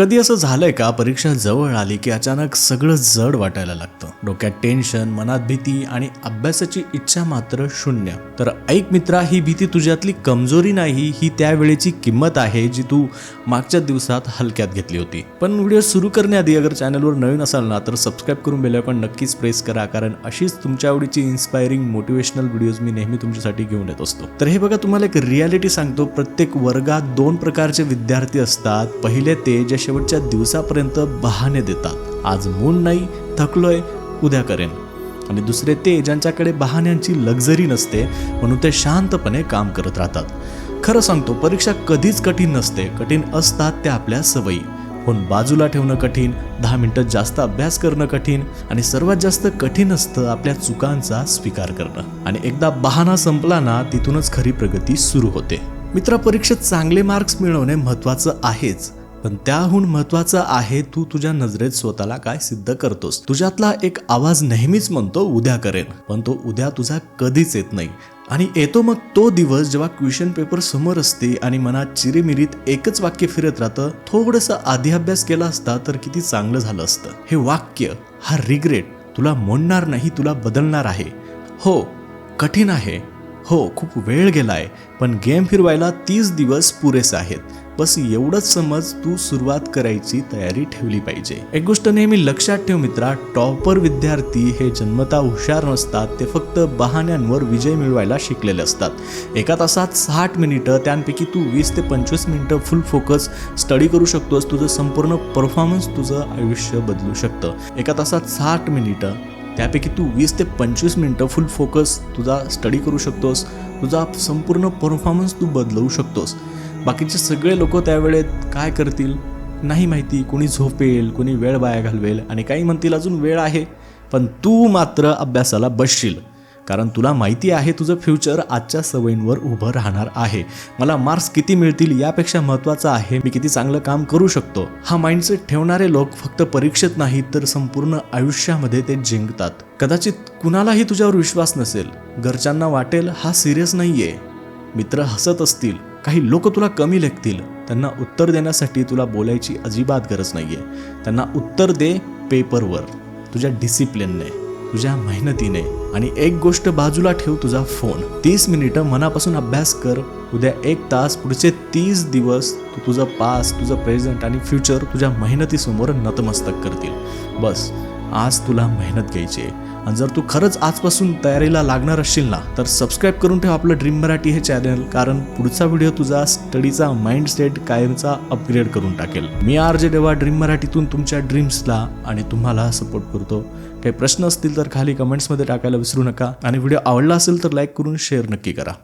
कधी असं झालंय का परीक्षा जवळ आली की अचानक सगळं जड वाटायला लागतं? डोक्यात टेन्शन मनात भीती आणि अभ्यासाची इच्छा मात्र शून्य. तर ऐक मित्रा ही भीती तुझ्यातली कमजोरी नाही ही त्यावेळेची किंमत आहे जी तू मागच्या दिवसात हलक्यात घेतली होती. पण व्हिडिओ सुरू करण्याआधी अगर चॅनलवर नवीन असाल ना तर सबस्क्राईब करून बेल नक्कीच प्रेस करा कारण अशीच तुमच्या आवडीची इन्स्पायरिंग मोटिवेशनल व्हिडिओज मी नेहमी तुमच्यासाठी घेऊन येत असतो. तर हे बघा तुम्हाला एक रियालिटी सांगतो. प्रत्येक वर्गात दोन प्रकारचे विद्यार्थी असतात. पहिले ते जे शेवटच्या दिवसापर्यंत बहाणे देतात. आज मूल नाही थकलोय उद्या करेन. आणि दुसरे ते ज्यांच्याकडे बहाण्यांची लक्झरी नसते म्हणून ते शांतपणे काम करत राहतात. खरं सांगतो परीक्षा कधीच कठीण नसते. कठीण असतात त्या आपल्या सवयी. फोन बाजूला ठेवणं कठीण दहा मिनटं जास्त अभ्यास करणं कठीण आणि सर्वात जास्त कठीण असतं आपल्या चुकांचा स्वीकार करणं. आणि एकदा बहाणा संपला ना तिथूनच खरी प्रगती सुरू होते. मित्रा परीक्षेत चांगले मार्क्स मिळवणे महत्त्वाचं आहेच. पण त्याहून महत्वाचं आहे तू तुझ्या नजरेत स्वतःला काय सिद्ध करतोस. तुझ्यातला एक आवाज नेहमीच म्हणतो उद्या करेन. पण तो उद्या तुझा कधीच येत नाही. आणि येतो मग तो दिवस जेव्हा क्वेश्चन पेपर समोर असते आणि मनात चिरीमिरीत एकच वाक्य फिरत राहतं थोडंसं आधी अभ्यास केला असता तर किती चांगलं झालं असतं. हे वाक्य हा रिग्रेट तुला मोडणार नाही तुला बदलणार आहे. हो कठीण आहे. हो खूप वेळ गेलाय पण गेम फिरवायला तीस दिवस पुरेसे आहेत. बस एवढंच समज तू सुरुवात करायची तयारी ठेवली पाहिजे. एक गोष्ट नेहमी लक्षात ठेव मित्रा टॉपर विद्यार्थी हे जन्मता हुशार नसतात ते फक्त बहाण्यांवर विजय मिळवायला शिकलेले असतात. एका तासात साठ मिनिटं त्यापैकी तू वीस ते पंचवीस मिनिटं फुल फोकस स्टडी करू शकतोस तुझं संपूर्ण परफॉर्मन्स तुझं आयुष्य बदलू शकतं. एका तासात साठ मिनिटं त्यापैकी तू वीस ते पंचवीस मिनटं फुल फोकस तुझा स्टडी करू शकतोस तुझा संपूर्ण परफॉर्मन्स तू बदलवू शकतोस. बाकीचे सगळे लोक त्यावेळेत काय करतील? नाही माहिती. कोणी झोपेल कोणी वेळ वाया घालवेल आणि काही म्हणतील अजून वेळ आहे. पण तू मात्र अभ्यासाला बसशील. कारण तुला माहिती आहे तुझं फ्युचर आजच्या सवयींवर उभं राहणार आहे. मला मार्क्स किती मिळतील यापेक्षा महत्त्वाचं आहे मी किती चांगलं काम करू शकतो. हा माइंडसेट ठेवणारे लोक फक्त परीक्षेत नाही तर संपूर्ण आयुष्यामध्ये ते जिंकतात. कदाचित कुणालाही तुझ्यावर विश्वास नसेल. घरच्यांना वाटेल हा सिरियस नाहीये. मित्र हसत असतील. काही लोक तुला कमी लेखतील. त्यांना उत्तर देण्यासाठी तुला बोलायची अजिबात गरज नाही आहे त्यांना उत्तर दे पेपरवर. तुझ्या डिसिप्लिनने तुझ्या मेहनतीने. आणि एक गोष्ट बाजूला ठेव तुझा फोन तीस मिनिटं मनापासून अभ्यास कर. उद्या एक तास पुढचे तीस दिवस तू तुझं पास तुझं प्रेझेंट आणि फ्युचर तुझ्या मेहनतीसमोर नतमस्तक करतील. बस आज तुला मेहनत घ्यायची आहे. आणि जर तू खरंच आजपासून तयारीला लागणार असशील ना तर सबस्क्राईब करून ठेव आपलं ड्रीम मराठी हे चॅनल कारण पुढचा व्हिडिओ तुझा स्टडीचा माइंडसेट कायमचा अपग्रेड करून टाकेल. मी आर जे देवा ड्रीम मराठीतून तुमच्या ड्रीम्सला आणि तुम्हाला सपोर्ट करतो. काही प्रश्न असतील तर खाली कमेंट्समध्ये टाकायला विसरू नका. आणि व्हिडिओ आवडला असेल तर लाईक करून शेअर नक्की करा.